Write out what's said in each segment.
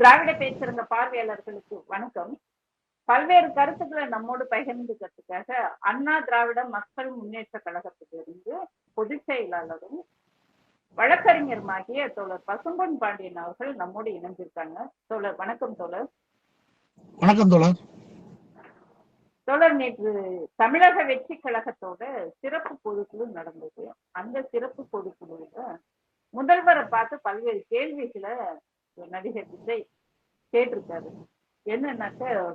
திராவிட பேசுறங்க பார்வையாளர்களுக்கு வணக்கம். பல்வேறு கருத்துக்களை நம்மோடு பகிர்ந்துக்கிறதுக்காக அண்ணா திராவிட மக்கள் முன்னேற்ற கழகத்திலிருந்து பொதுச் செயலாளரும் வழக்கறிஞருமாகிய தோழர் பசும்பொன் பாண்டியன் அவர்கள் நம்மோடு இணைஞ்சிருக்காங்க தோழர் வணக்கம் தோழர். வணக்கம் தோழர். தோழர் நேற்று தமிழக வெற்றி கழகத்தோட சிறப்பு பொதுக்குழு நடந்தது. அந்த சிறப்பு பொதுக்குழுல முதல்வரை பார்த்து பல்வேறு கேள்விகளை நடிகர் விஜய் கேட்டிருக்காரு. என்னன்னாக்க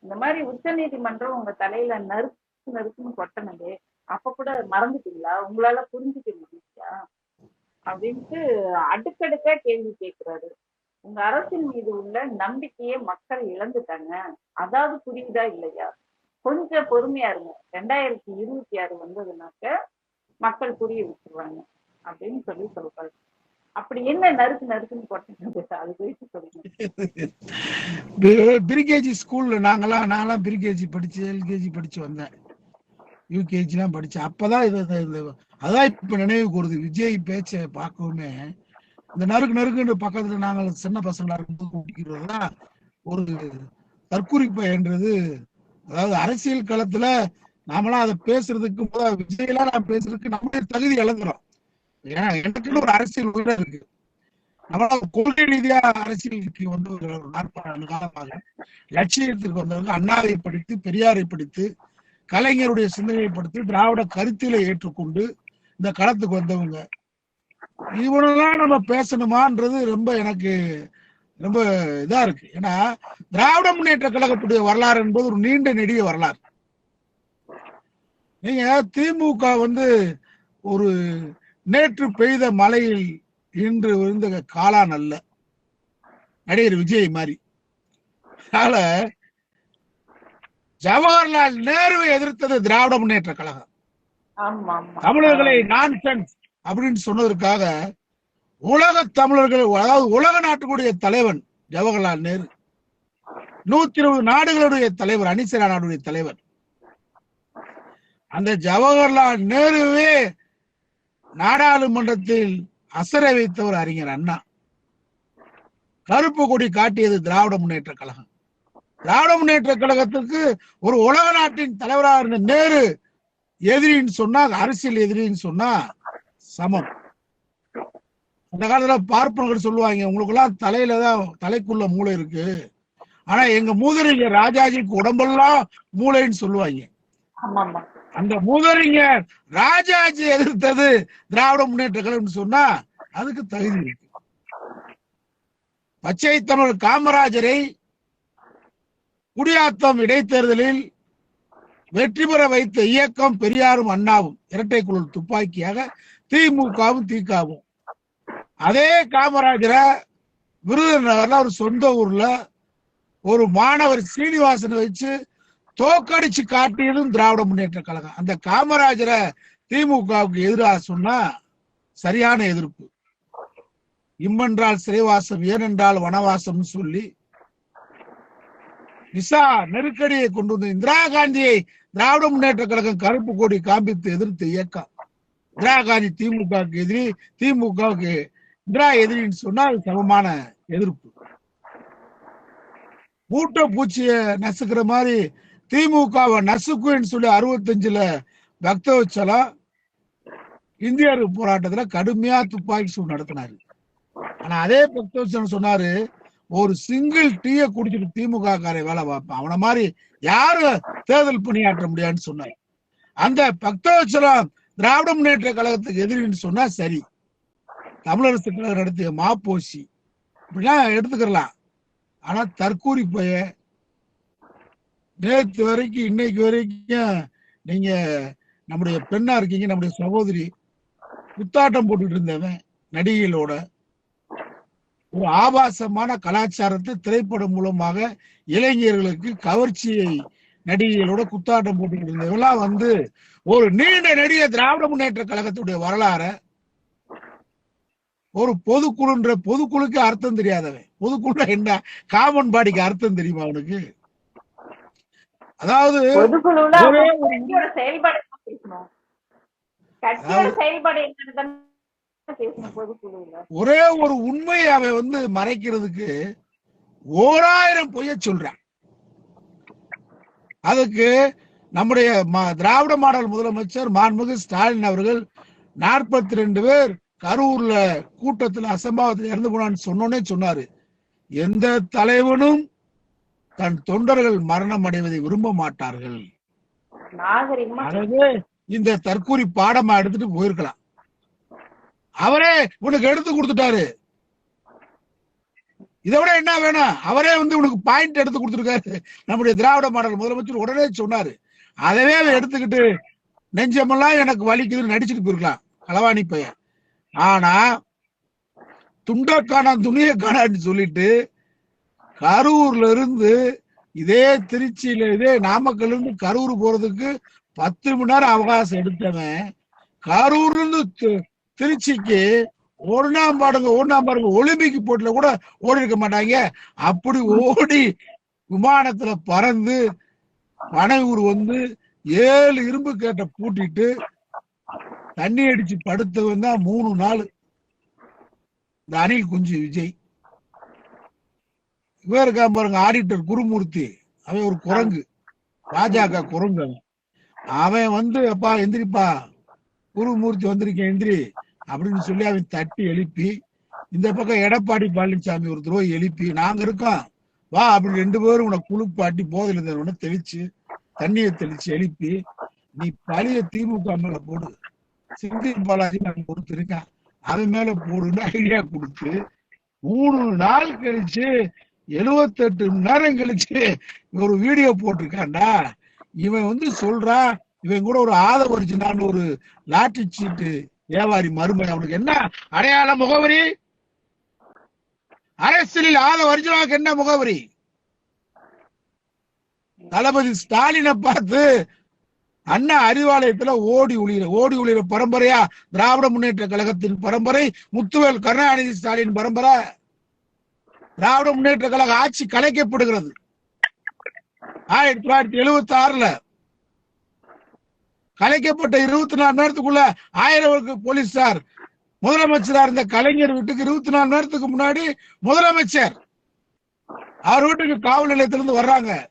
இந்த மாதிரி உச்ச நீதிமன்றம் உங்க தலையில நறுக்கு நறுக்குன்னு கொட்டனது அப்ப கூட மறந்துட்டீங்களா? உங்களால புரிஞ்சுக்க முடியா அப்படின்ட்டு அடுக்கடுக்கா கேள்வி கேட்கிறாரு. உங்க அரசின் மீது உள்ள நம்பிக்கையை மக்கள் இழந்துட்டாங்க. அதாவது புரியுதா இல்லையா? கொஞ்சம் பொறுமையா இருங்க. ரெண்டாயிரத்தி இருபத்தி ஆறு வந்ததுனாக்க மக்கள் புரிய வச்சிருவாங்க. அப்படின்னு சொல்லி சொல்றாரு. அப்படி என்ன நறுக்கு நறுக்குன்னு போட்டேன் அது குறித்து சொல்லுங்க. பிரிகேஜி ஸ்கூல்ல நாங்களாம் நான்லாம் பிரிகேஜி படிச்சு எல்கேஜி படிச்சு வந்தேன். யூகேஜிலாம் படிச்சேன் அப்பதான் இது அதான் இப்ப நினைவு கூறுது. விஜய் பேச்சை பார்க்கவுமே இந்த நறுக்கு நறுக்குன்ற பக்கத்துல நாங்கள் சின்ன பசங்களா இருக்கும்போது குடிக்கிறது ஒரு தற்குறிப்பு அதாவது அரசியல் களத்துல நாமெல்லாம் அதை பேசுறதுக்கு விஜயெல்லாம் நான் பேசுறதுக்கு நம்மளே தகுதி இழந்துரும் ஏன்னா எனக்குன்னு ஒரு அரசியல் உயிரை இருக்கு. நம்மளால கொள்கை ரீதியா அரசியலுக்கு வந்து ஒரு நாற்பது காலமாக லட்சியத்திற்கு வந்தவங்க அண்ணாவை படித்து பெரியாரை படித்து கலைஞருடைய சிந்தனையை படித்து திராவிட கருத்தில ஏற்றுக்கொண்டு இந்த களத்துக்கு வந்தவங்க. இவனெல்லாம் நம்ம பேசணுமான்றது ரொம்ப எனக்கு ரொம்ப இதா இருக்கு. ஏன்னா திராவிட முன்னேற்ற கழகத்துடைய வரலாறு என்பது ஒரு நீண்ட நெடிய வரலாறு. நீங்க திமுக வந்து ஒரு நேற்று பெய்த மழையில் இன்று விழுந்த காளான் அல்ல நடிகர் விஜய் மாதிரி. அதனால ஜவஹர்லால் நேருவை எதிர்த்தது திராவிட முன்னேற்ற கழகம். தமிழர்களை நான்சென்ஸ் அப்படின்னு சொன்னதற்காக உலக தமிழர்கள் அதாவது உலக நாட்டுடைய தலைவன் ஜவஹர்லால் நேரு. நூத்தி இருபது நாடுகளுடைய தலைவர் அணிசரா நாடுடைய தலைவர். அந்த ஜவஹர்லால் நேருவே நாடாளுமன்றத்தில் அசர வைத்தவர் அறிஞர் அண்ணா. கருப்பு கொடி காட்டியது திராவிட முன்னேற்ற கழகம். திராவிட முன்னேற்ற கழகத்திற்கு ஒரு உலக நாட்டின் தலைவராக இருந்த நேரு எதிரின்னு சொன்னா அரசியல் எதிரின்னு சொன்னா சமம். அந்த காலத்துல பார்ப்பனர்கள் சொல்லுவாங்க உங்களுக்கு எல்லாம் தலையில தான் தலைக்குள்ள மூளை இருக்கு. ஆனா எங்க மூதறிஞர் ராஜாஜிக்கு உடம்பெல்லாம் மூளைன்னு சொல்லுவாங்க. அந்த மூதறிஞர் ராஜாஜி எதிர்த்தது திராவிட முன்னேற்ற கழகம் சொன்னா அதுக்கு தகுதி இருக்கு. பச்சை தமிழ் காமராஜரை குடியாத்தம் இடைத்தேர்தலில் வெற்றி பெற வைத்த இயக்கம் பெரியாரும் அண்ணாவும் இரட்டை குழல் துப்பாக்கியாக திமுகவும் திகாவும். அதே காமராஜரை விருதுநகர்ல ஒரு சொந்த ஊர்ல ஒரு மாணவர் சீனிவாசனை வச்சு தோக்கடிச்சு காட்டியதும் திராவிட முன்னேற்ற கழகம். அந்த காமராஜரை திமுகவுக்கு எதிராக சொன்னா சரியான எதிர்ப்பு. இம்மென்றால் சிறைவாசம் ஏனென்றால் வனவாசம் சொல்லி விசா நெருக்கடியை கொண்டு வந்த இந்திரா காந்தியை திராவிட முன்னேற்ற கழகம் கருப்பு கொடி காண்பித்து எதிர்த்து இயக்கம். இந்திரா காந்தி திமுகவுக்கு எதிரி திமுகவுக்கு இந்திரா எதிரின்னு சொன்னால் சமமான எதிர்ப்பு. மூட்டை பூச்சிய நசுக்கிற மாதிரி திமுகவை நசுக்குன்னு சொல்லி அறுபத்தஞ்சுல பக்தவச்சலம் இந்தியர் போராட்டத்துல கடுமையா துப்பாக்கி சூடு நடத்தினாரு. ஆனா அதே பக்தவச்சலம் சொன்னாரு ஒரு சிங்கிள் டீய குடிச்சிட்டு திமுக காரை வேலை பார்ப்பான். அவனை மாதிரி யாரும் தேர்தல் பணியாற்ற முடியாதுன்னு சொன்னார். அந்த பக்தவச்சலம் திராவிட முன்னேற்ற கழகத்துக்கு எதிரின்னு சொன்னா சரி. தமிழரசு கழகம் நடத்திய மாப்போசி. இப்படிலாம் எடுத்துக்கலாம் ஆனா தற்கூரி பைய நேற்று வரைக்கும் இன்னைக்கு வரைக்கும் நீங்க நம்முடைய பெண்ணா இருக்கீங்க நம்முடைய சகோதரி. குத்தாட்டம் போட்டுட்டு இருந்தவன் நடிகைகளோட. ஒரு ஆபாசமான கலாச்சாரத்தை திரைப்படம் மூலமாக இளைஞர்களுக்கு கவர்ச்சியை நடிகைகளோட குத்தாட்டம் போட்டுக்கிட்டு இருந்தவெல்லாம் வந்து ஒரு நீண்ட நெடிய திராவிட முன்னேற்ற கழகத்துடைய வரலாற ஒரு பொதுக்குழுன்ற பொதுக்குழுக்கு அர்த்தம் தெரியாதவன். பொதுக்குழு என்ன? காமன் பாடிக்கு அர்த்தம் தெரியுமா அவனுக்கு? அதாவது ஒரே ஒரு உண்மையை அவன் வந்து மறைக்கிறதுக்கு ஓராயிரம் பொய்ய சொல்றான் அதுக்கு நம்முடைய திராவிட மாடல் முதலமைச்சர் மாண்புமிகு ஸ்டாலின் அவர்கள் நாற்பத்தி ரெண்டு பேர் கரூர்ல கூட்டத்தில் அசம்பாவத்தில் இறந்து போனான்னு சொன்னோன்னே சொன்னாரு. எந்த தலைவனும் தன் தொண்டர்கள் மரணம் அடைவதை விரும்ப மாட்டார்கள். இந்த தற்கூரி பாடமா எடுத்துட்டு போயிருக்கலாம். அவரே உனக்கு எடுத்து கொடுத்துட்டாரு. இதை விட என்ன வேணும்? அவரே வந்து உனக்கு பாயிண்ட் எடுத்து கொடுத்துருக்காரு. நம்முடைய திராவிட மாடல் முதலமைச்சர் உடனே சொன்னாரு. அதவே அவன் எடுத்துக்கிட்டு நெஞ்சமெல்லாம் எனக்கு வலிக்குதுன்னு நடிச்சுட்டு போயிருக்கலாம். களவாணி பையன். ஆனா துண்டக்கான துணியை காணான்னு சொல்லிட்டு கரூர்ல இருந்து இதே திருச்சியில இதே நாமக்கல்ல இருந்து கரூர் போறதுக்கு பத்து மணி நேரம் அவகாசம் எடுத்தவன். கரூர்ல இருந்து திருச்சிக்கு ஒன்னாம் பாடுங்க ஒன்னாம் பாருங்க ஒலிம்பிக் போட்டில கூட ஓடி இருக்க மாட்டாங்க. அப்படி ஓடி விமானத்துல பறந்து பனையூர் வந்து ஏழு இரும்பு கேட்ட பூட்டிட்டு தண்ணி அடிச்சு படுத்தவன் தான் மூணு நாள். இந்த அணில் குஞ்சு விஜய். இவன் பாருங்க ஆடிட்டர் குருமூர்த்தி. அவன் ஒரு குரங்கு. பாஜக குரங்கு அவன். வந்து அப்பா எந்திரிப்பா. குருமூர்த்தி வந்திருக்கேன் எந்திரி. அப்படின்னு சொல்லி அவன் தட்டி எழுப்பி இந்த பக்கம் எடப்பாடி பழனிசாமி ஒரு தடவை எழுப்பி நாங்க இருக்கோம். வா அப்படி ரெண்டு பேரும் உனக்கு குளிப்பாட்டி போதையில் இருந்தவன தெளிச்சு தண்ணியை தெளிச்சு எழுப்பி நீ பழைய திமுக மேல போடு. சிந்தி பாலாஜி நாங்க கொடுத்துருக்கேன் அவன் மேல போடுன்னு ஐடியா கொடுத்து மூணு நாள் கழிச்சு எழுவத்தெட்டு மணி நேரம் கழிச்சு ஒரு வீடியோ போட்டிருக்காண்டா இவன் வந்து சொல்றான் இவன் கூட ஒரு ஆதவரிச்சினான்னு ஒரு லாட்டரி சீட்டு வியாபாரி மருமகன். அவனுக்கு என்ன அடையாள முகவரி? அரசியலில் ஆத ஒரிஜினலுக்கு என்ன முகவரி? தளபதி ஸ்டாலினை பார்த்து அண்ணா அறிவாலயத்துல ஓடி ஒளியிற ஓடி ஒளியிற பரம்பரையா திராவிட முன்னேற்ற கழகத்தின் பரம்பரை முத்துவேல் கருணாநிதி ஸ்டாலின் பரம்பரை. திராவிட முன்னேற்ற கழக ஆட்சி கலைக்கப்படுகிறது. ஆயிரத்தி தொள்ளாயிரத்தி எழுபத்தி ஆறுல கலைக்கப்பட்ட இருபத்தி நாலு நேரத்துக்குள்ள ஆயிரம் போலீசார் முதலமைச்சரா இருந்த கலைஞர் வீட்டுக்கு இருபத்தி நாலு நேரத்துக்கு முன்னாடி முதலமைச்சர். அவர் வீட்டுக்கு காவல் நிலையத்திலிருந்து வர்றாங்க.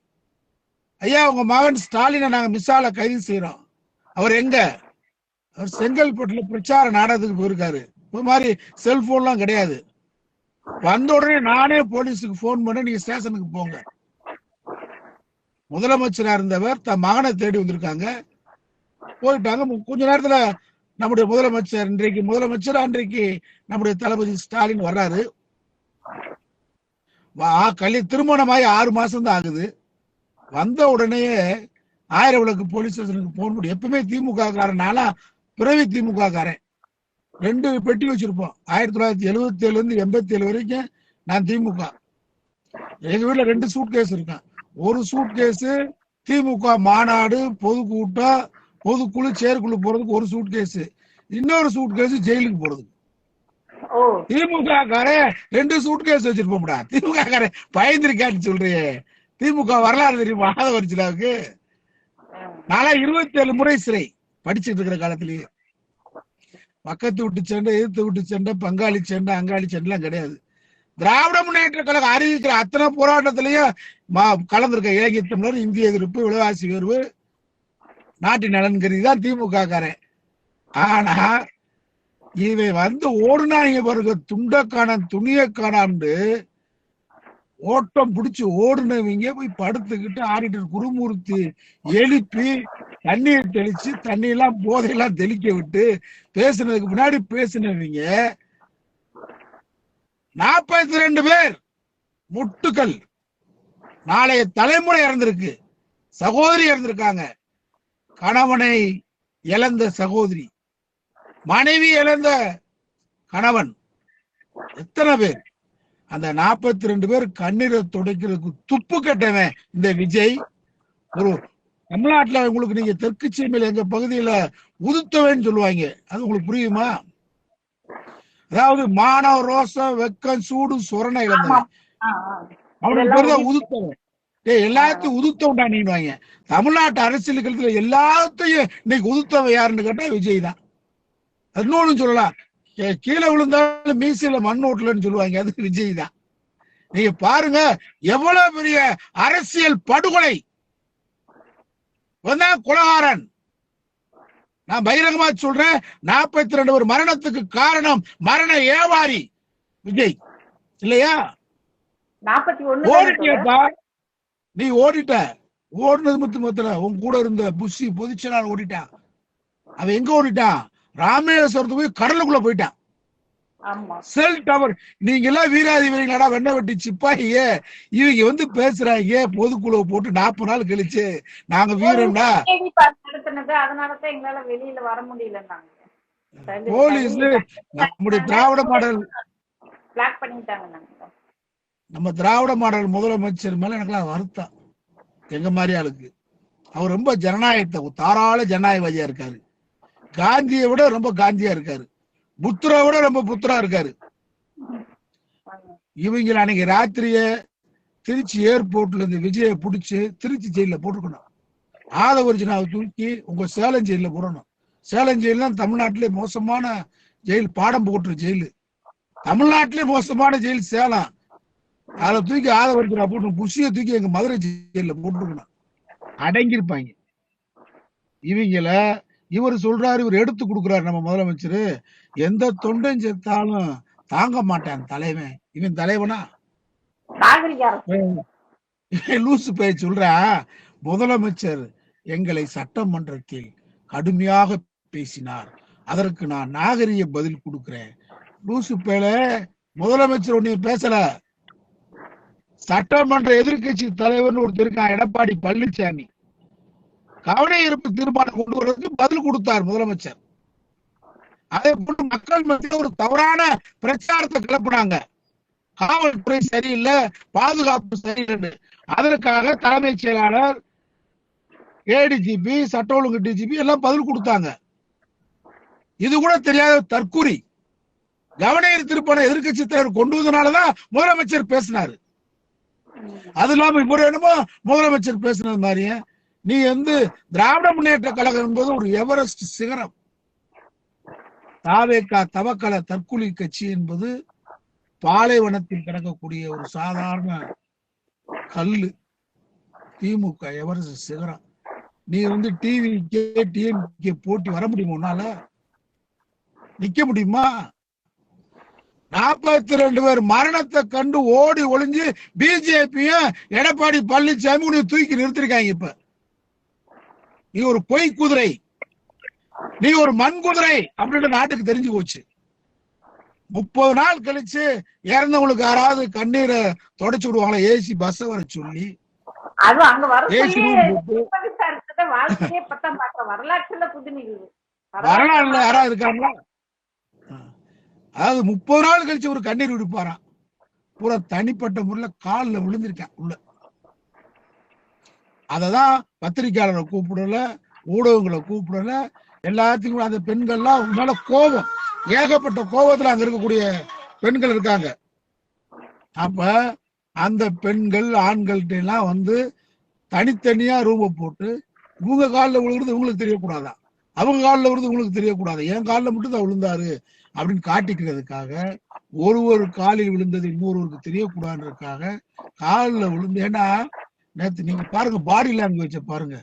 ஐயா உங்க மகன் ஸ்டாலினை நாங்க மிஸ்ஸால கைது செய்யறோம். அவர் எங்க? அவர் செங்கல்பட்டுல பிரச்சார நாடகத்துக்கு போயிருக்காரு. இந்த மாதிரி செல்போன்லாம் கிடையாது. வந்த உடனே நானே போலீஸுக்கு போன் பண்ண நீங்க ஸ்டேஷனுக்கு போங்க. முதலமைச்சரா இருந்தவர் தன் மகனை தேடி வந்திருக்காங்க. போயிட்டாங்க. கொஞ்ச நேரத்துல நம்முடைய முதலமைச்சர் இன்றைக்கு முதலமைச்சர் அன்றைக்கு நம்முடைய தளபதி ஸ்டாலின் வர்றாரு. வா- கல்வி திருமணமாகி ஆறு மாசம் தான் ஆகுது. வந்த உடனே ஆயிரம் விளக்கு போலீஸ் ஸ்டேஷனுக்கு போன் பண்ணி எப்பவுமே திமுக காரன் நானா பிறவி திமுக காரன் ரெண்டு பெட்டி வச்சிருப்போம். ஆயிரத்தி தொள்ளாயிரத்தி எழுபத்தி ஏழுல இருந்து எண்பத்தி ஏழு வரைக்கும் நான் திமுக. எங்க வீட்டுல ரெண்டு சூட் கேஸ் இருக்கேன் ஒரு சூட் கேஸ் திமுக மாநாடு பொதுக்கூட்டம் பொதுக்குழு செயற்குழு போறதுக்கு ஒரு சூட் கேஸ் இன்னொரு சூட் கேஸ் ஜெயிலுக்கு போறதுக்கு. திமுக காரன் ரெண்டு சூட் கேஸ் வச்சிருப்போம்டா. திமுக காரன் பயந்துருக்கான்னு சொல்றியே. திமுக வரலாறு தெரியுமா? ஆதவரிச்சிலாவுக்கு நாளா இருபத்தி ஏழு முறை சிறை. படிச்சுட்டு இருக்கிற காலத்திலேயே. பக்கத்து விட்டு சண்டை எதிர்த்து விட்டு சண்டை பங்காளி சண்டை அங்காளி சண்டைலாம் கிடையாது. திராவிட முன்னேற்ற கழகம் அறிவிக்கிற அத்தனை போராட்டத்திலையும் மா- கலந்திருக்க இலங்கை தமிழர் இந்திய எதிர்ப்பு விலைவாசி உயர்வு நாட்டின் நலன் கருதி தான் திமுக காரன் ஆனா இவன் வந்து ஓடுனாங்க பாருங்க துண்டை காணான் துணியை காணான்னு ஓட்டம் பிடிச்சு ஓடுனவங்க போய் படுத்துக்கிட்டு ஆடிட்டர் குருமூர்த்தி எழுப்பி தண்ணீர் தெளிச்சு தண்ணி எல்லாம் போதையெல்லாம் தெளிக்க விட்டு பேசுனதுக்கு முன்னாடி பேசினவங்க நாற்பத்தி ரெண்டு பேர் முட்டுக்கள். நாளைய தலைமுறை இறந்திருக்கு. சகோதரி இறந்திருக்காங்க. கணவனை இழந்த சகோதரி. மனைவி இழந்த கணவன். எத்தனை பேர்? அந்த நாற்பத்தி ரெண்டு பேர் கண்ணீரை துடைக்கிறதுக்கு துப்பு கட்டவன் இந்த விஜய் ஒரு தமிழ்நாட்டுல உங்களுக்கு நீங்க தெற்கு சீமையில எங்க பகுதியில உதுத்தவன் சொல்லுவாங்க. அது உங்களுக்கு புரியுமா? அதாவது மானவ ரோசம் வெக்கம் சூடு சுரணை இழந்தவன். அவனுக்கு பேர் தான் உதுத்தவன். ஏய் எல்லாத்தையும் உதுத்தவன்டா நீங்க தமிழ்நாட்டு அரசியல் களத்துல எல்லாத்தையும் இன்னைக்கு உதுத்தவன் யாருன்னு கேட்டா விஜய் தான். அது இன்னொன்னு சொல்லலாம். கீழே விழுந்தாலும் மீசையில மண் ஓட்டலன்னு சொல்லுவாங்க. அது விஜய் தான். நீங்க பாருங்க எவ்வளவு பெரிய அரசியல் படுகொலை. குலகாரன். நான் பகிரங்கமா சொல்றேன் நாற்பத்தி ரெண்டு ஒரு மரணத்துக்கு காரணம் மரண ஏவாரி விஜய். இல்லையா? ஓடிட்டியப்பா நீ ஓடிட்ட. ஓடுனது மட்டும் மொத்தல உன் கூட இருந்த புஷி பொதுச்செயலாளர் ஓடிட்டான். அவன் எங்க ஓடிட்டான்? ராமேஸ்வரத்துக்கு போய் கடலுக்குள்ள போயிட்டான். செல் டவர் நீங்க எல்லாம் வீராதி வீரங்களா வெண்ண வெட்டி சிப்பாயிய இவங்க வந்து பேசுறாங்க பொதுக்குழுவை போட்டு நாற்பது நாள் கழிச்சு நாங்க வீரம்டா. போலீஸ் நம்முடைய திராவிட மாடல். நம்ம திராவிட மாடல் முதலமைச்சர் மேல எனக்குலாம் வருத்தம். எங்க மாதிரி ஆளுக்கு அவர் ரொம்ப ஜனநாயகத்தை தாராள ஜனநாயகவாதியா இருக்காரு. காந்தியை விட ரொம்ப காந்தியா இருக்காரு. புத்ரா விட ரொம்ப புத்ரா இருக்காரு. இவங்க அன்னைக்கு ராத்திரிய திருச்சி ஏர்போர்ட்ல இருந்து விஜய பிடிச்சி திருச்சி ஜெயில போட்டுக்கணும். ஆதவர்ஜினாவை தூக்கி உங்க சேலம் ஜெயில போடணும். சேலம் ஜெயில் தான் தமிழ்நாட்டிலே மோசமான ஜெயில் பாடம் போட்டுரு ஜெயிலு தமிழ்நாட்டிலே மோசமான ஜெயில் சேலம். அதை தூக்கி ஆதவர்ஜினா போட்டு புஷியை தூக்கி எங்க மதுரை ஜெயில போட்டுருக்கணும் அடங்கியிருப்பாங்க. இவங்கள இவர் சொல்றாரு இவர் எடுத்து கொடுக்குறாரு நம்ம முதலமைச்சர். எந்த தொண்டன் செத்தாலும் தாங்க மாட்டான் தலைவன். இவன் தலைவனா? லூசு பேய் சொல்றா முதலமைச்சர் எங்களை சட்டமன்றத்தில் கடுமையாக பேசினார். அதற்கு நான் நாகரிக பதில் கொடுக்கிறேன். லூசு பேல முதலமைச்சர் ஒண்ணு பேசல. சட்டமன்ற எதிர்க்கட்சி தலைவர்னு ஒருத்தர் இருக்கான் எடப்பாடி பழனிசாமி கவன ஈர்ப்பு தீர்மானம் கொண்டு வர்றதுக்கு பதில் கொடுத்தார் முதலமைச்சர். அதே போன்று மக்கள் மத்தியில் ஒரு தவறான பிரச்சாரத்தை கிளப்புனாங்க. காவல்துறை சரியில்லை பாதுகாப்பு சரியில்லைன்னு. அதற்காக தலைமைச் செயலாளர் ஏடிஜிபி சட்ட ஒழுங்கு டிஜிபி எல்லாம் பதில் கொடுத்தாங்க. இது கூட தெரியாத தற்குறி கவனஈர் திருப்பண எதிர்க்கட்சி தலைவர் கொண்டு வந்தனாலதான் முதலமைச்சர் பேசினாரு. அது இல்லாம இவர் என்னமோ முதலமைச்சர் பேசினது மாதிரியே. நீ வந்து திராவிட முன்னேற்ற கழகம் என்பது ஒரு எவரெஸ்ட் சிகரம். தாவேக்கா தவக்கல தற்கொலை கட்சி என்பது பாலைவனத்தில் கிடக்கக்கூடிய ஒரு சாதாரண கல்லு. திமுக எவரெஸ்ட் சிகரம். நீ வந்து டிவிக்கே டிஎம்கே போட்டி வர முடியுமா உன்னால? நிக்க முடியுமா? நாற்பத்தி ரெண்டு பேர் மரணத்தை கண்டு ஓடி ஒளிஞ்சு பிஜேபியும் எடப்பாடி பழனிசாமி தூக்கி நிறுத்திருக்காங்க இப்ப. நீ ஒரு பொய் குதிரை. நீ ஒரு மண் குதிரை அப்படின்னு நாட்டுக்கு தெரிஞ்சு போச்சு. முப்பது நாள் கழிச்சு இறந்தவங்களுக்கு யாராவது கண்ணீரை தொடச்சு விடுவாங்களா? ஏசி பஸ் வர சொல்லி. வரலாறுல யாராவது இருக்காங்களா? அதாவது முப்பது நாள் கழிச்சு ஒரு கண்ணீர் விடுப்பாராம். பூரா தனிப்பட்ட முறையில காலில் விழுந்திருக்கேன் உள்ள. அததான் பத்திரிகையாளரை கூப்பிடல ஊடகங்களை கூப்பிடல. எல்லாத்துக்கும் அந்த பெண்கள்லாம் அவங்க மேல கோபம். ஏகப்பட்ட கோபத்துல அங்க இருக்கக்கூடிய பெண்கள் இருக்காங்க. அப்ப அந்த பெண்கள் ஆண்கள்ட்ட எல்லாம் வந்து தனித்தனியா ரூமை போட்டு இவங்க காலில் விழுகிறது இவங்களுக்கு தெரியக்கூடாதா? அவங்க காலில் விழுது உங்களுக்கு தெரியக்கூடாது? என் காலில் மட்டும் தான் விழுந்தாரு அப்படின்னு காட்டிக்கிறதுக்காக ஒரு ஒரு காலில் விழுந்தது இன்னொருவருக்கு தெரியக்கூடாதுன்றதுக்காக காலில் விழுந்து ஏன்னா நேத்து நீங்க பாருங்க பாடி லாங்குவேஜ பாருங்க.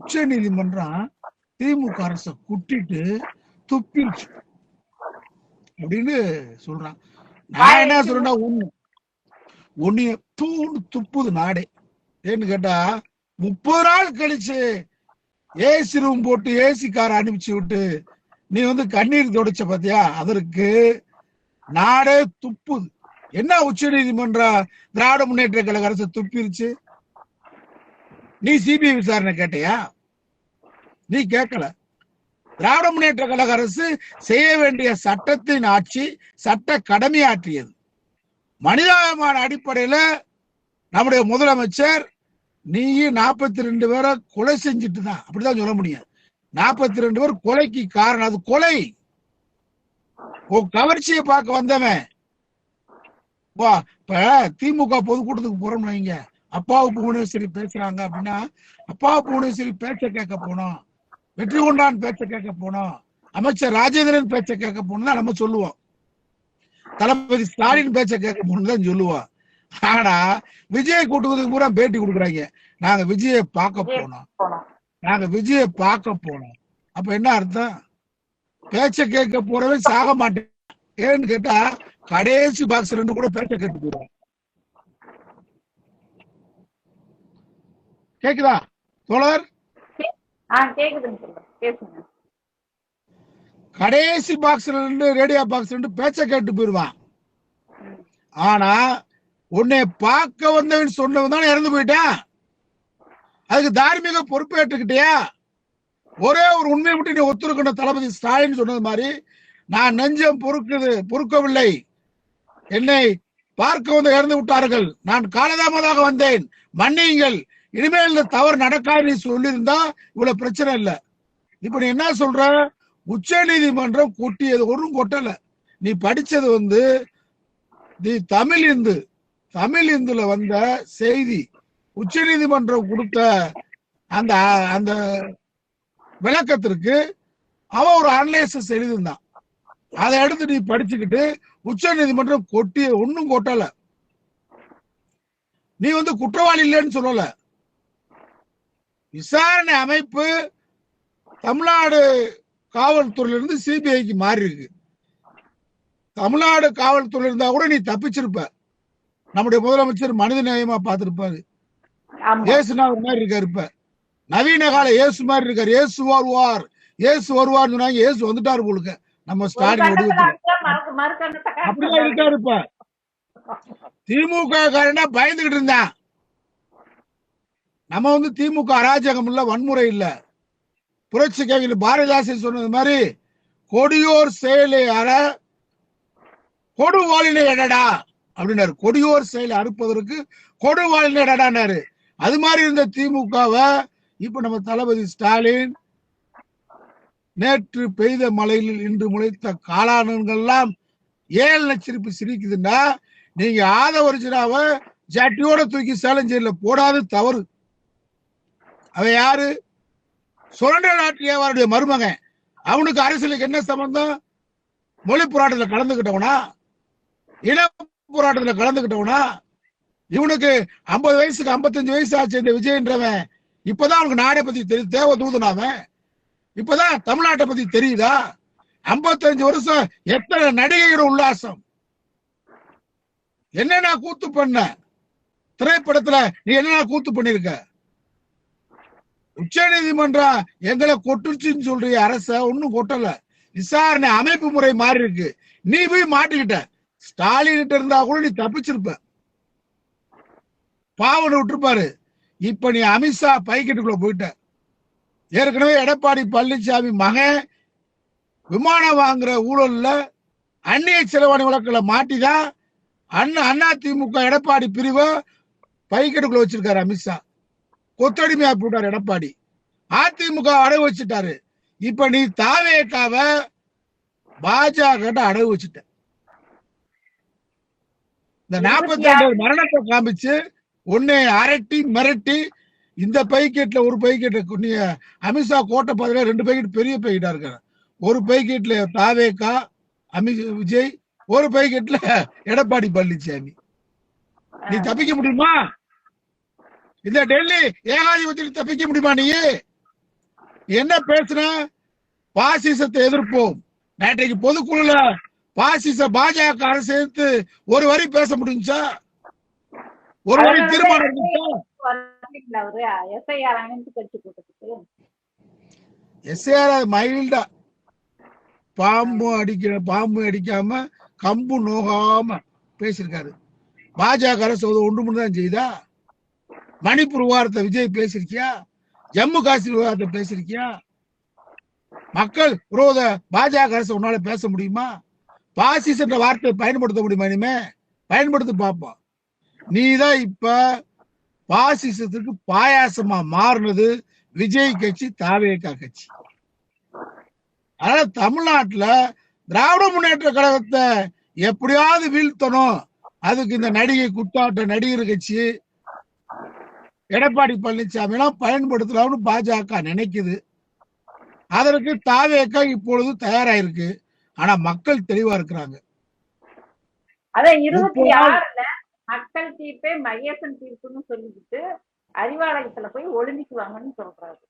உச்ச நீதிமன்றம் திமுக அரசை குட்டிட்டு துப்பிருச்சு அப்படின்னு சொல்றான். நான் என்ன சொல்றேன்னா ஒண்ணு ஒன்னிய தூண்டு துப்புது நாடே. ஏன்னு கேட்டா முப்பது நாள் கழிச்சு ஏசி ரூம் போட்டு ஏசி கார் அனுப்பிச்சு விட்டு நீ வந்து கண்ணீர் துடைச்ச பாத்தியா? அதற்கு நாடே துப்புது. என்ன உச்ச நீதிமன்ற திராவிட முன்னேற்ற கழக அரசு துப்பிருச்சு? நீ சிபிஐ விசாரணை கேட்டியா? நீ கேட்கல. திராவிட முன்னேற்ற கழக அரசு செய்ய வேண்டிய சட்டத்தின் ஆட்சி சட்ட கடமையாற்றியது மனிதாபிமான அடிப்படையில நம்முடைய முதலமைச்சர் நீயும் நாற்பத்தி ரெண்டு பேரை கொலை செஞ்சுட்டு தான். அப்படிதான் சொல்ல முடியும். நாற்பத்தி ரெண்டு பேர் கொலைக்கு காரணம். அது கொலை. உன் கவர்ச்சியை பார்க்க வந்தவன். வா இப்ப திமுக பொதுக்கூட்டத்துக்கு போறோம்னு வைங்க. அப்பாவு புவனேஸ்வரி பேசுறாங்க அப்படின்னா அப்பாவு புவனேஸ்வரி பேச்ச கேட்க போனோம். வெற்றி கொண்டான் பேச்ச கேட்க போனோம். அமைச்சர் ராஜேந்திரன் பேச்ச கேட்க போனோம் தான் நம்ம சொல்லுவோம். தளபதி ஸ்டாலின் பேச்ச கேட்க போனோம் தான் சொல்லுவோம். ஆனா விஜய் கூட்டுறதுக்கு பூரா பேட்டி கொடுக்குறாங்க. நாங்க விஜயை பார்க்க போனோம். நாங்க விஜயை பார்க்க போனோம். அப்ப என்ன அர்த்தம்? பேச்ச கேட்க போறவன் சாக மாட்டேன். ஏன்னு கேட்டா கடைசி பாக்ஸ் ரெண்டு கூட பேச்ச கேட்டு போயிடுவான். கேக்குதா? தோழர்? கடைசி பாக்ஸ் ரெண்டு ரேடியோ பாக்ஸ் ரெண்டு பேச்ச கேட்டு போயிடுவான். ஆனா உன்னை பார்க்க வந்தவன் சொன்னவன் தான் இறந்து போயிட்டான் அதுக்கு தார்மீக பொறுப்பேற்றுக்கிட்டியா ஒரே ஒரு உண்மையை மட்டும் நீ ஒத்துருக்கணும் தளபதி ஸ்டாலின் சொன்னது மாதிரி. நான் நெஞ்சம் பொறுக்குது பொறுக்கவில்லை. என்னை பார்க்க வந்து இறந்து விட்டார்கள். நான் காலதாமதாக வந்தேன். மன்னியுங்கள். இனிமேல் இந்த தவறு நடக்காது சொல்லியிருந்தா இவ்வளவு பிரச்சனை இல்லை. இப்ப நீ என்ன சொல்ற? உச்ச நீதிமன்றம் கொட்டியது ஒன்றும் கொட்டல. நீ படிச்சது வந்து தி தமிழ் இந்து தமிழ் இந்துல வந்த செய்தி உச்ச நீதிமன்றம் கொடுத்த அந்த அந்த விளக்கத்திற்கு அவன் ஒரு அனலைசஸ் எழுதியிருந்தான் அதை எடுத்து நீ படிச்சுக்கிட்டு உச்ச நீதிமன்றம் கொட்டி ஒன்னும் கொட்டல. நீ வந்து குற்றவாளி இல்லைன்னு சொல்லல. விசாரணை அமைப்பு தமிழ்நாடு காவல்துறையிலிருந்து சிபிஐக்கு மாறி இருக்கு தமிழ்நாடு காவல்துறை இருந்தா கூட நீ தப்பிச்சிருப்ப. நம்முடைய முதலமைச்சர் மனித நேயமா பார்த்திருப்பாரு. ஆமா. இயேசுநாதர் மாதிரி இருக்காரு இப்ப. நவீன கால இயேசு மாதிரி இருக்காரு. இயேசு வருவார். இயேசு வருவார் சொன்னாங்க. இயேசு வந்துட்டாரு போலுக்க நம்ம ஒரு கட்டத்தை அப்படிதான். இருக்காரு இப்ப. திமுக காரனா பயந்துகிட்டு இருந்தான். நம்ம வந்து திமுக அராஜகம் இல்ல வன்முறை இல்ல. புரட்சி கவியில் பாரதிதாசன் சொன்னது மாதிரி கொடியோர் செயலை அற கொடுவாளினை எடடா அப்படின்னாரு. கொடியோர் செயலை அறுப்பதற்கு கொடுவாளினை எடடானாரு அது மாதிரி இருந்த திமுகவை இப்ப நம்ம தளபதி ஸ்டாலின் நேற்று பெய்த மழையில் இன்று முளைத்த காளான்கள்லாம் ஏழு நச்சிருப்பு சிரிக்குதுன்னா நீங்க ஆதவர்ஜினாவை ஜட்டியோட தூக்கி சேலஞ்சேரியில போடாது தவறு. அவன் யாரு? சுரண்ட நாட்டியவருடைய மருமகன். அவனுக்கு அரசியலுக்கு என்ன சம்பந்தம்? மொழி போராட்டத்தில் கலந்துகிட்டவனா? இன போராட்டத்தில் கலந்துகிட்டவனா? இவனுக்கு ஐம்பது வயசுக்கு 55 வயசு ஆச்சு இந்த விஜயன்றவன். இப்பதான் அவனுக்கு நாடை பத்தி தெரியும் தேவ தூதனாவன் இப்பதான் தமிழ்நாட்டை பத்தி தெரியுதா? 55 வருஷம் எத்தனை நடிகைகள் உல்லாசம்? என்னென்ன கூத்து பண்ண? திரைப்படத்துல நீ என்னென்ன கூத்து பண்ணிருக்க? உச்ச நீதிமன்றம் எங்களை கொட்டுச்சுன்னு சொல்றிய அரச ஒண்ணும் கொட்டல. விசாரணை அமைப்பு முறை மாறி இருக்கு. நீ போய் மாட்டிக்கிட்ட. ஸ்டாலின் கிட்ட இருந்தா கூட நீ தப்பிச்சிருப்ப. பாவனை விட்டுருப்பாரு. இப்ப நீ அமித்ஷா பைக்கெட்டுக்குள்ள போயிட்ட. ஏற்கனவே எடப்பாடி பழனிசாமி மகன் விமானம் வாங்குற ஊழல்ல அந்நிய செலவாணி வழக்குல மாட்டிதான். அண்ணா அண்ணா எடப்பாடி பிரிவை பைக்கெட்டுக்குள்ள வச்சிருக்காரு அமித்ஷா. கொத்தடிமையா போட்டார் எடப்பாடி. அதிமுக அடகு வச்சுட்டாரு. இப்ப நீ தாவேக்காவ பாஜக அடகு வச்சுட்ட. இந்த நாற்பத்தி ரெண்டு மரணத்தை காமிச்சு உன்னை அரட்டி மிரட்டி இந்த பைக்கெட்ல ஒரு பைக்கெட் நீ அமித்ஷா கோட்டை பதில ரெண்டு பைக்கெட் பெரிய பைக்கெட்டா இருக்காரு. ஒரு பைக்கெட்ல தாவேக்கா அமி விஜய் ஒரு பைக்கெட்ல எடப்பாடி பழனிசாமி நீ தப்பிக்க முடியுமா? இந்த டெல்லி ஏகாதிபத்தியில் தப்பிக்க முடியுமா நீ? என்ன பேசுன பாசிசத்தை எதிர்ப்போம். நேற்றைக்கு பொதுக்குழுல பாசிச பாஜக அரசு எதிர்த்து ஒரு வரி பேச முடிஞ்சா ஒரு வரி தீர்மானம் எஸ்ஐஆர் மைல்டா பாம்பு அடிக்கிற பாம்பு அடிக்காம கம்பு நோகாம பேசியிருக்காரு. பாஜக அரசு ஒன்று மட்டும் தான் செய்தா? மணிப்பூர் விவகாரத்தை விஜய் பேசிருக்கியா? ஜம்மு காஷ்மீர் விவகாரத்தை பேசிருக்கியா? மக்கள் விரோத பாஜக அரசு உன்னால பேச முடியுமா? பாசிஸ் என்ற வார்த்தையை பயன்படுத்த முடியுமா இனிமே? பயன்படுத்தி பார்ப்போம். நீதான் இப்ப பாசிசத்துக்கு பாயாசமா மாறினது விஜய் கட்சி தாவேகா கட்சி. அதனால தமிழ்நாட்டுல திராவிட முன்னேற்ற கழகத்தை எப்படியாவது வீழ்த்தணும். அதுக்கு இந்த நடிகை குத்தாட்ட நடிகர் கட்சி எடப்பாடி பழனிசாமி எல்லாம் பயன்படுத்தலாம்னு பாஜக நினைக்குது. அதற்கு தாவேக்கா இப்பொழுது தயாராயிருக்கு. ஆனா மக்கள் தெளிவா இருக்கிறாங்க. அதான் இருபத்தி ஆறுல மக்கள் தீர்ப்பே மகேசன் தீர்ப்புன்னு சொல்லிக்கிட்டு அறிவாலயத்துல போய் ஒளிஞ்சுக்குவாங்கன்னு சொல்றாரு.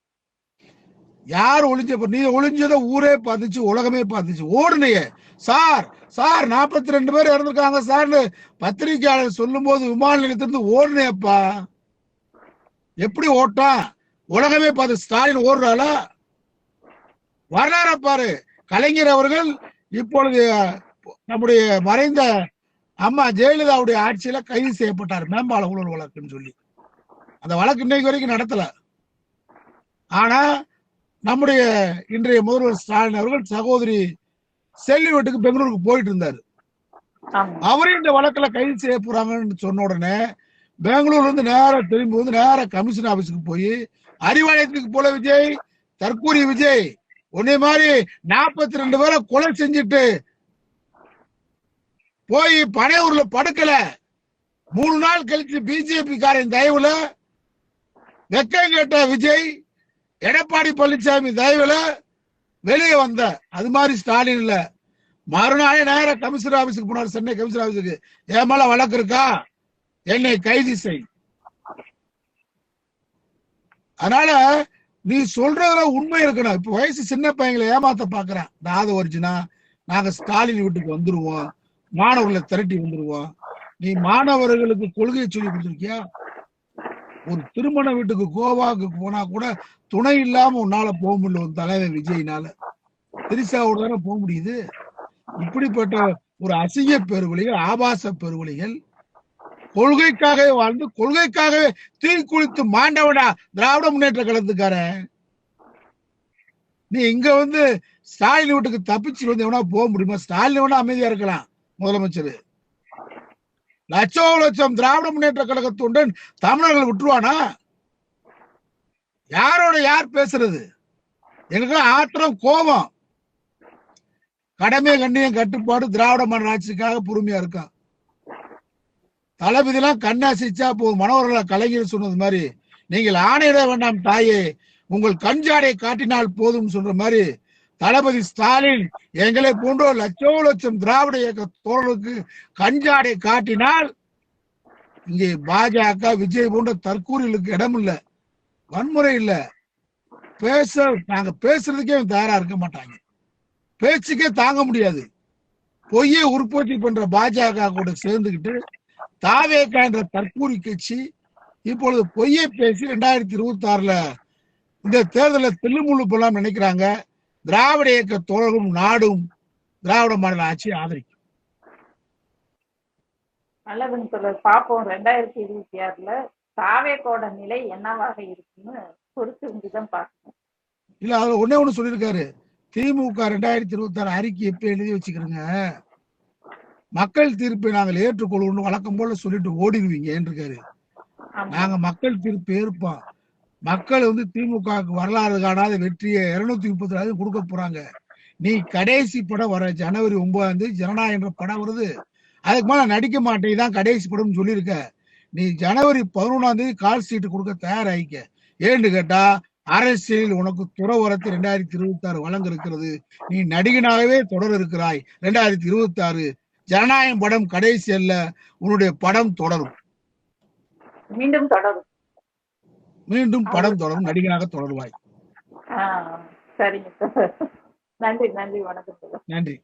யார் ஒளிஞ்ச நீ ஒளிஞ்சத ஊரே பார்த்துச்சு உலகமே பார்த்துச்சு ஓடுனைய. சார் சார் நாற்பத்தி ரெண்டு பேர் இறந்துருக்காங்க சார்னு பத்திரிகையாளர் சொல்லும் போது விமான நிலையத்திலிருந்து ஓடுனேப்பா எப்படி ஓட்டான் உலகமே பார்த்து ஸ்டாலின் ஓடுறாளா? வரலாற பாரு. கலைஞர் அவர்கள் இப்பொழுது நம்முடைய மறைந்த அம்மா ஜெயலலிதாவுடைய ஆட்சியில கைது செய்யப்பட்டார். மேம்பால ஊழல் வழக்குன்னு சொல்லி. அந்த வழக்கு இன்னைக்கு வரைக்கும் நடத்தல. ஆனா நம்முடைய இன்றைய முதல்வர் ஸ்டாலின் அவர்கள் சகோதரி செல்வி வீட்டுக்கு பெங்களூருக்கு போயிட்டு இருந்தாரு. அவரும் இந்த வழக்குல கைது செய்ய போறாங்கன்னு சொன்ன உடனே பெங்களூர்ல இருந்து நேரா திரும்பி வந்து நேரா கமிஷன் ஆபீஸுக்கு போய் அறிவாலயத்துக்கு போல விஜய் தற்கூரி விஜய் உன்னை மாதிரி நாற்பத்தி ரெண்டு பேரை கொலை செஞ்சுட்டு போய் பனையூர்ல படுக்கல. மூணு நாள் கழிச்சு பிஜேபி காரன் தயவுல வெக்கம் கேட்ட விஜய் எடப்பாடி பழனிசாமி தயவுல வெளியே வந்த. அது மாதிரி ஸ்டாலின் இல்ல. மறுநாளே நேரம் கமிஷனர் ஆபீஸுக்கு போனார் சென்னை கமிஷனர் ஆபீஸுக்கு ஏன் மேல வழக்கு இருக்கா? என்னை கைது செய். அதனால நீ சொல்றதுல உண்மை இருக்கணும். இப்ப வயசு சின்ன பையங்களை ஏமாத்த பாக்குறேன். நாத ஒரிஜினா. நாங்க ஸ்டாலின் வீட்டுக்கு வந்துருவோம். மாணவர்களை திரட்டி வந்துருவோம். நீ மாணவர்களுக்கு கொள்கையை சொல்லி கொடுத்துருக்கியா? ஒரு திருமண வீட்டுக்கு கோவாக்கு போனா கூட துணை இல்லாம உன்னால போக முடியல ஒரு தலைவர் விஜய்னால. திரிசாவோட தானே போக முடியுது? இப்படிப்பட்ட ஒரு அசிங்க பெருவழிகள் ஆபாச பெருவழிகள் கொள்கைக்காகவே வாழ்ந்து கொள்கைக்காகவே தீக்குளித்து மாண்டவனா திராவிட முன்னேற்ற கழகத்துக்கார நீ இங்க வந்து ஸ்டாலின் வீட்டுக்கு தப்பிச்சு வந்து எவனா போக முடியுமா? ஸ்டாலின் வேணா அமைதியா இருக்கலாம் முதலமைச்சர். லட்சம் லட்சம் திராவிட முன்னேற்ற கழகத்துடன் தமிழர்கள் விட்டுருவானா? யாரோட யார் பேசுறது? எங்களுக்கு ஆத்திரம் கோபம். கடமை கண்ணியம் கட்டுப்பாடு திராவிட மன்னராட்சிக்காக பொறுமையா இருக்கான். தளபதிலாம் கண்ணாசிச்சா போதும். மனோரல கலைஞர் சொன்னது மாதிரி நீங்கள் ஆணையிட வேண்டாம் தாயே. உங்கள் கஞ்சாடை காட்டினால் போதும் சொல்ற மாதிரி தளபதி ஸ்டாலின் எங்களை போன்ற லட்சோ லட்சம் திராவிட இயக்க தோழர்களுக்கு கஞ்சாடை காட்டினால் இங்கே பாஜக விஜய் போன்ற தற்கூரிகளுக்கு இடம் இல்ல. வன்முறை இல்ல. பேச நாங்க பேசுறதுக்கே தயாரா இருக்க மாட்டாங்க. பேச்சுக்கே தாங்க முடியாது. பொய்யை உற்பத்தி பண்ற பாஜக கூட சேர்ந்துகிட்டு தாவேகா என்ற தற்கூரி கட்சி இப்பொழுது பொய்யை பேசி ரெண்டாயிரத்தி இருபத்தி ஆறுல இந்த தேர்தலில் தில்லுமுள்ளு போலாம் நினைக்கிறாங்க. திராவிட இயக்க தோழரும் நாடும் திராவிட மாடல் ஆட்சியை ஆதரிக்கும். நல்லதுன்னு சொல்ல பார்ப்போம் ரெண்டாயிரத்தி இருபத்தி ஆறுல தாவேக்கோட நிலை என்னவாக இருக்குன்னு பொறுத்து இருந்து பார்க்கணும். இல்ல அதுல ஒண்ணே ஒண்ணு சொல்லியிருக்காரு. திமுக ரெண்டாயிரத்தி இருபத்தி ஆறு அறிக்கை எப்ப எழுதி வச்சுக்கிறோங்க? மக்கள் தீர்ப்பை நாங்கள் ஏற்றுக்கொள்வோம்னு வழக்கம் போல சொல்லிட்டு ஓடிடுவீங்கன்னு இருக்காரு ஆமா. நாங்க மக்கள் தீர்ப்பு ஏற்போம். மக்கள் வந்து திமுகவுக்கு வரலாறு காணாத வெற்றியை இருநூத்தி முப்பத்தி நாலு கொடுக்க போறாங்க. நீ கடைசி படம் வர ஜனவரி ஒன்பதாம் தேதி ஜனநாயகம் என்ற படம் வருது. அதுக்கு மேல நடிக்க மாட்டேன் தான் கடைசி படம்னு சொல்லியிருக்க. நீ ஜனவரி பதினொன்றாம் தேதி கால் சீட்டு கொடுக்க தயாராகிக்க ஏன்னு கேட்டா அரசியலில் உனக்கு துறவரத்து ரெண்டாயிரத்தி இருபத்தி ஆறு வழங்க இருக்கிறது. நீ நடிகனாகவே தொடர் இருக்கிறாய். ரெண்டாயிரத்தி இருபத்தி ஆறு ஜனநாயகம் படம் கடைசி அல்ல உன்னுடைய படம் தொடரும். மீண்டும் தொடரும். மீண்டும் படம் தொடரும் நடிகனாக தொடருவாய். நன்றி நன்றி வணக்கம் நன்றி.